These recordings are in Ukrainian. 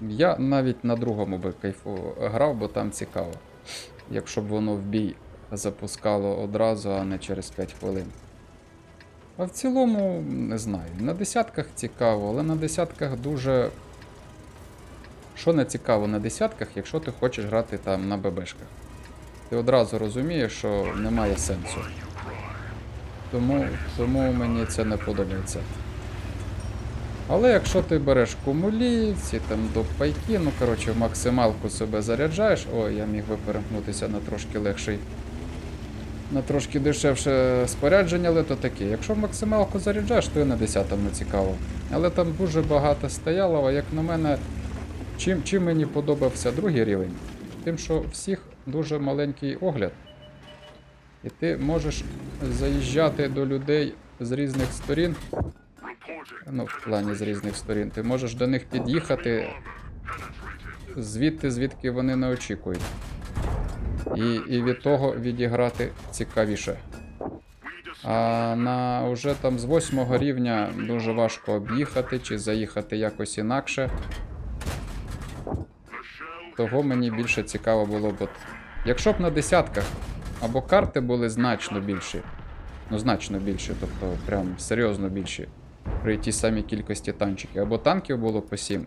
Я навіть на другому би кайфу грав, бо там цікаво. Якщо б воно в бій запускало одразу, а не через 5 хвилин. А в цілому, не знаю. На десятках цікаво, але на десятках дуже. Що не цікаво на десятках, якщо ти хочеш грати там на ББшках. Ти одразу розумієш, що немає сенсу. Тому, тому мені це не подобається. Але якщо ти береш кумулі, ці там допайки, ну коротше, в максималку себе заряджаєш. О, я міг би перемкнутися на трошки легший. На трошки дешевше спорядження, але то таке. Якщо максималку заряджаєш, то і на 10-му цікаво. Але там дуже багато стояло, як на мене, чим, чим мені подобався другий рівень, тим, що всіх дуже маленький огляд. І ти можеш заїжджати до людей з різних сторін. Ну, в плані з різних сторін. Ти можеш до них під'їхати звідти, звідки вони не очікують. І, і від того відіграти цікавіше. А на вже там з восьмого рівня дуже важко об'їхати чи заїхати якось інакше. Того мені більше цікаво було б. Якщо б на десятках або карти були значно більші, ну значно більші, тобто прям серйозно більші, при тій самій кількості танчиків, або танків було по 7.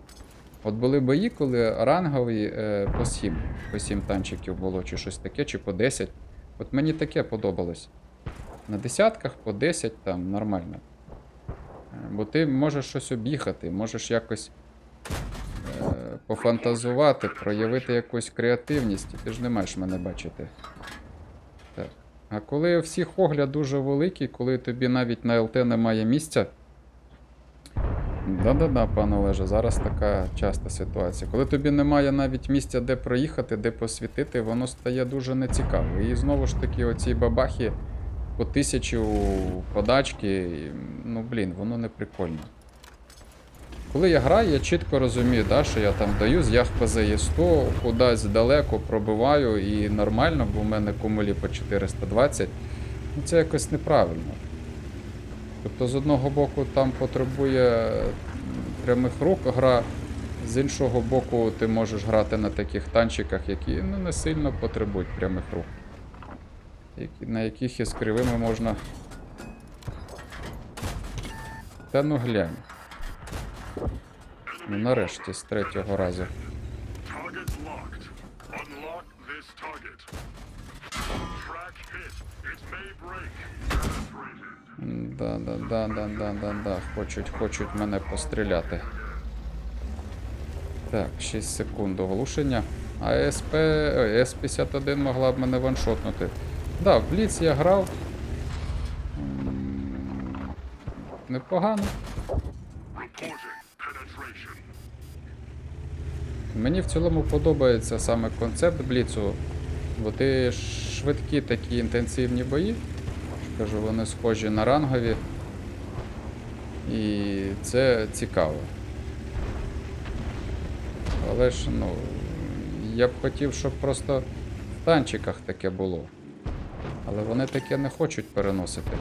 От були бої, коли рангові е, по 7, по 7 танчиків було, чи щось таке, чи по 10. От мені таке подобалось. На десятках по 10 там нормально. Е, Бо ти можеш щось об'їхати, можеш якось е, пофантазувати, проявити якусь креативність, і ти ж не маєш мене бачити. Так. А коли всіх огляд дуже великий, коли тобі навіть на ЛТ немає місця. Да-да-да, пане Олеже, зараз така часта ситуація. Коли тобі немає навіть місця, де проїхати, де посвітити, воно стає дуже нецікаво. І знову ж таки, оці бабахи по тисячу подачки, ну блін, воно не прикольно. Коли я граю, я чітко розумію, да, що я там даю з ЯхПЗ 100 кудись далеко пробиваю і нормально, бо в мене кумулі по 420. Ну це якось неправильно. Тобто, з одного боку, там потребує прямих рук гра, з іншого боку, ти можеш грати на таких танчиках, які ну, не сильно потребують прямих рук. На яких із кривими можна. Та ну глянь. Ну нарешті, з третього разу. Target locked. Unlock this target. Track hit. It may break. Penetrated. Да, да, да, да, да, да, да. Хочуть, хочуть мене постріляти. Так, 6 секунд оглушення. А СП... С-51 могла б мене ваншотнути. Да, в Бліц я грав. Непогано. Мені в цілому подобається саме концепт Бліцу, бо ти швидкі такі інтенсивні бої. Кажу, вони схожі на рангові. І це цікаво. Але ж, ну, я б хотів, щоб просто в танчиках таке було. Але вони таке не хочуть переносити.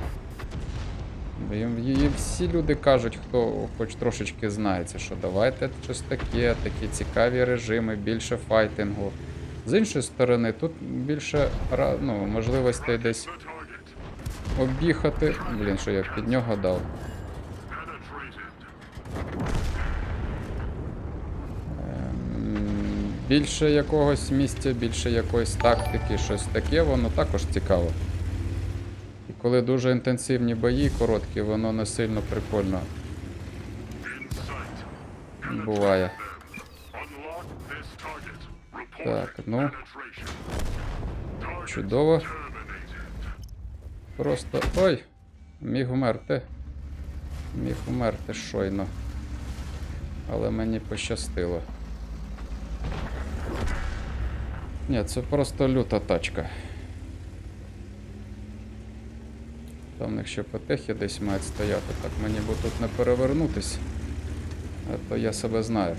Їм, їм всі люди кажуть, хто хоч трошечки знається, що давайте щось таке, такі цікаві режими, більше файтингу. З іншої сторони, тут більше ну, можливостей десь об'їхати. Блін, що я під нього дав. Більше якогось місця, більше якоїсь тактики, щось таке, воно також цікаво. І коли дуже інтенсивні бої, короткі, воно не сильно прикольно буває. Так, ну, чудово. Просто. Ой! Міг вмерти. Міг вмерти щойно. Але мені пощастило. Ні, це просто люта тачка. Там в них ще потехи десь мають стояти, так мені бо тут не перевернутись. А то я себе знаю.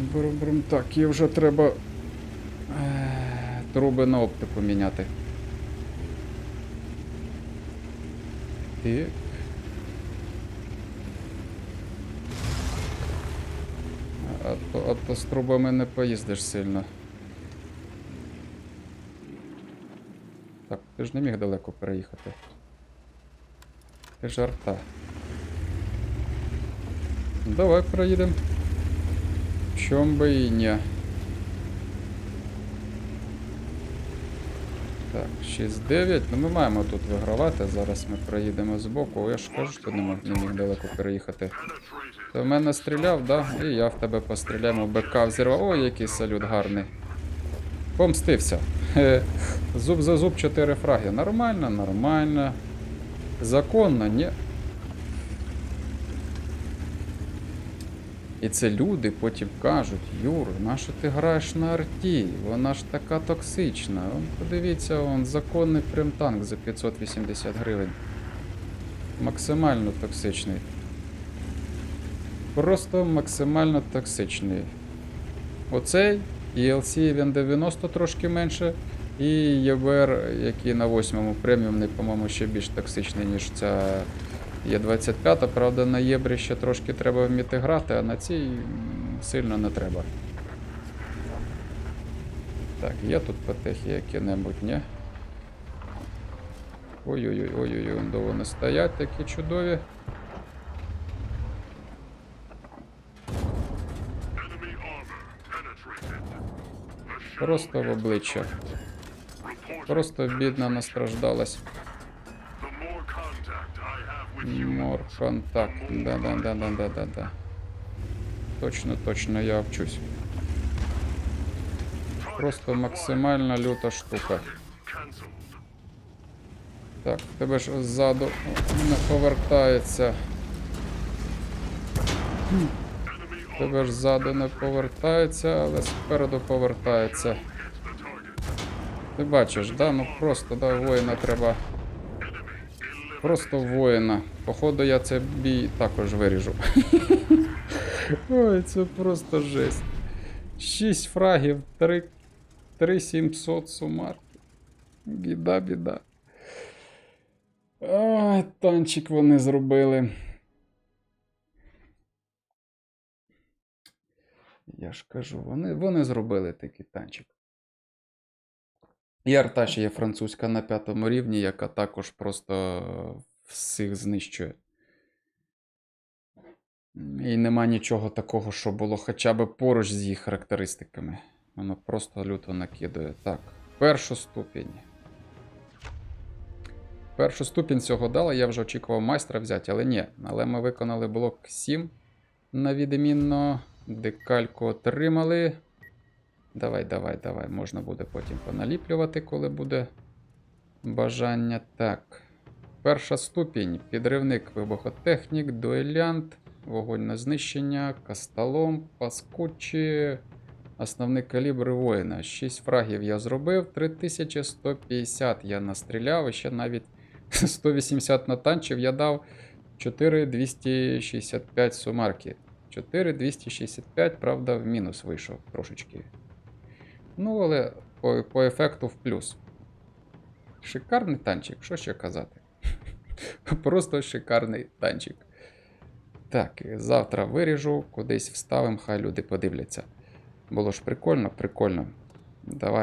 Брум-брум, так, і вже треба е, труби на оптику міняти. Так. А то, а то з трубами не поїздиш сильно. Так, ти ж не міг далеко переїхати. Ти ж арта. Давай проїдемо. Чом би і ні. Так, 6-9. Ну ми маємо тут вигравати. Зараз ми проїдемо збоку. О, Я ж кажу, що не міг, не міг далеко переїхати. Ти в мене стріляв, да? І я в тебе постріляв, БК взірвав. Ой, який салют гарний. Помстився. Зуб за зуб 4 фраги. Нормально, нормально. Законно, ні. І це люди потім кажуть, Юр, нащо ти граєш на арті? Вона ж така токсична. Он, подивіться, он законний прем-танк за 580 гривень. Максимально токсичний. Просто максимально токсичний. Оцей ELC він 90 трошки менше. І ЄБР, який на 8 преміумний, по-моєму, ще більш токсичний, ніж ця Є25. Правда, на Єбрі ще трошки треба вміти грати, а на цій сильно не треба. Так, є тут потехи які-небудь, ні? Ой-ой-ой, ой-ой-ой, де вони стоять такі чудові. Просто в обличчя. Просто бідна настраждалась. Да, да, да. Точно, точно я вчусь. Просто максимально люта штука. Так, тебе ж ззаду не повертається. Тебе ж ззаду не повертається, але спереду повертається. Ти бачиш, да? Ну просто да, воїна треба. Просто воїна. Походу я цей бій також виріжу. Ой, це просто жесть. 6 фрагів, 3, 3700 сумар. Біда, біда. Ой, танчик вони зробили. Я ж кажу, вони, вони зробили такий танчик. І арта ще є французька на п'ятому рівні, яка також просто всіх знищує. І нема нічого такого, що було хоча б поруч з їх характеристиками. Воно просто люто накидує. Так, першу ступінь. Першу ступінь цього дала, я вже очікував майстра взяти, але ні. Але ми виконали блок 7 на відмінно. Декальку отримали. Давай, давай, давай. Можна буде потім поналіплювати, коли буде бажання. Так. Перша ступінь. Підривник, вибухотехнік, дуелянт, вогонь на знищення, касталом, паскучі. Основний калібр воїна. 6 фрагів я зробив, 3150 я настріляв, і ще навіть 180 натанчив я дав 4265 сумарки. 4265, правда, в мінус вийшов трошечки. Ну, але по, по ефекту в плюс. Шикарний танчик, що ще казати? Просто шикарний танчик. Так, завтра виріжу, кудись вставимо, хай люди подивляться. Було ж прикольно, прикольно. Давай